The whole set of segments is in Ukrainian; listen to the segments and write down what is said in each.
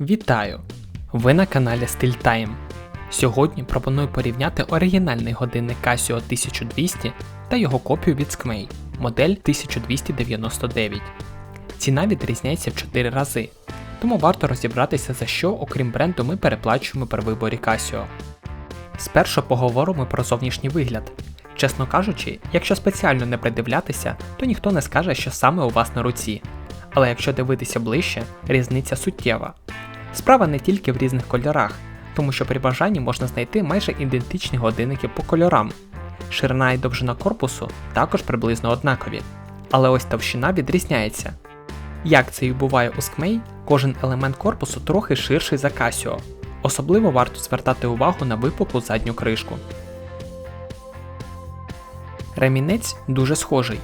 Вітаю! Ви на каналі StillTime. Сьогодні пропоную порівняти оригінальний годинник Casio 1200 та його копію від Skmei, модель 1299. Ціна відрізняється в 4 рази, тому варто розібратися за що, окрім бренду, ми переплачуємо при виборі Casio. Спершу поговоримо про зовнішній вигляд. Чесно кажучи, якщо спеціально не придивлятися, то ніхто не скаже, що саме у вас на руці. Але якщо дивитися ближче, різниця суттєва. Справа не тільки в різних кольорах, тому що при бажанні можна знайти майже ідентичні годинники по кольорам. Ширина і довжина корпусу також приблизно однакові, але ось товщина відрізняється. Як це і буває у Skmei, кожен елемент корпусу трохи ширший за Casio. Особливо варто звертати увагу на випуклу задню кришку. Ремінець дуже схожий.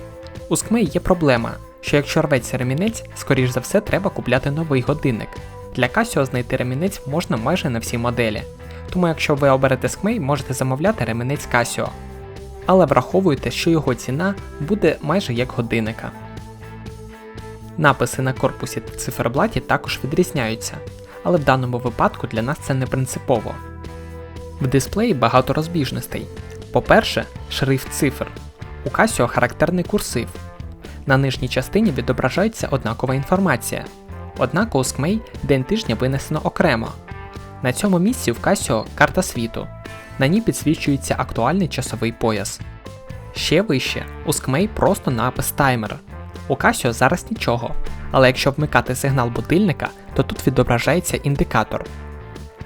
У Skmei є проблема, що якщо рветься ремінець, скоріш за все треба купляти новий годинник. Для Casio знайти ремінець можна майже на всі моделі. Тому якщо ви оберете Skmei, можете замовляти ремінець Casio. Але враховуйте, що його ціна буде майже як годинника. Написи на корпусі та циферблаті також відрізняються, але в даному випадку для нас це не принципово. В дисплеї багато розбіжностей. По-перше, шрифт цифр. У Casio характерний курсив. На нижній частині відображається однакова інформація. Однак у Skmei день тижня винесено окремо. На цьому місці в Casio карта світу. На ній підсвічується актуальний часовий пояс. Ще вище у Skmei просто напис таймер. У Casio зараз нічого, але якщо вмикати сигнал будильника, то тут відображається індикатор.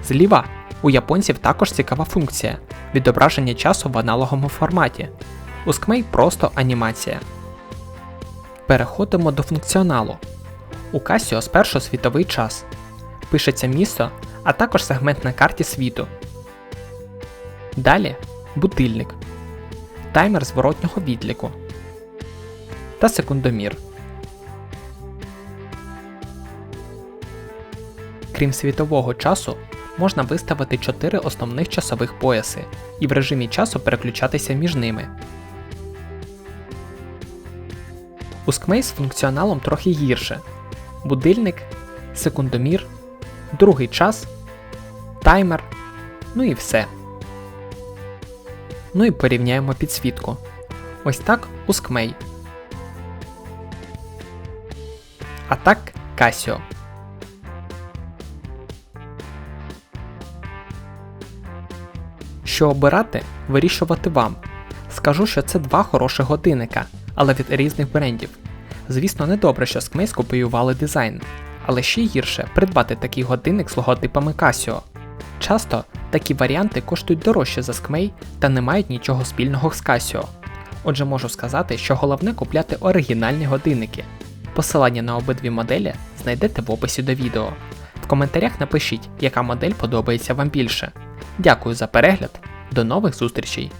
Зліва у японців також цікава функція відображення часу в аналоговому форматі. У Skmei просто анімація. Переходимо до функціоналу. У Casio спершу світовий час. Пишеться місто, а також сегмент на карті світу. Далі будильник, таймер зворотнього відліку та секундомір. Крім світового часу, можна виставити 4 основних часових пояси і в режимі часу переключатися між ними. У Skmei з функціоналом трохи гірше. Будильник, секундомір, другий час, таймер, ну і все. Ну і порівняємо підсвітку. Ось так у Skmei. А так Casio. Що обирати, вирішувати вам. Скажу, що це два хороших годинника, але від різних брендів. Звісно, не добре, що Skmei скопіювали дизайн, але ще гірше придбати такий годинник з логотипами Casio. Часто такі варіанти коштують дорожче за Skmei та не мають нічого спільного з Casio. Отже, можу сказати, що головне купляти оригінальні годинники. Посилання на обидві моделі знайдете в описі до відео. В коментарях напишіть, яка модель подобається вам більше. Дякую за перегляд, до нових зустрічей!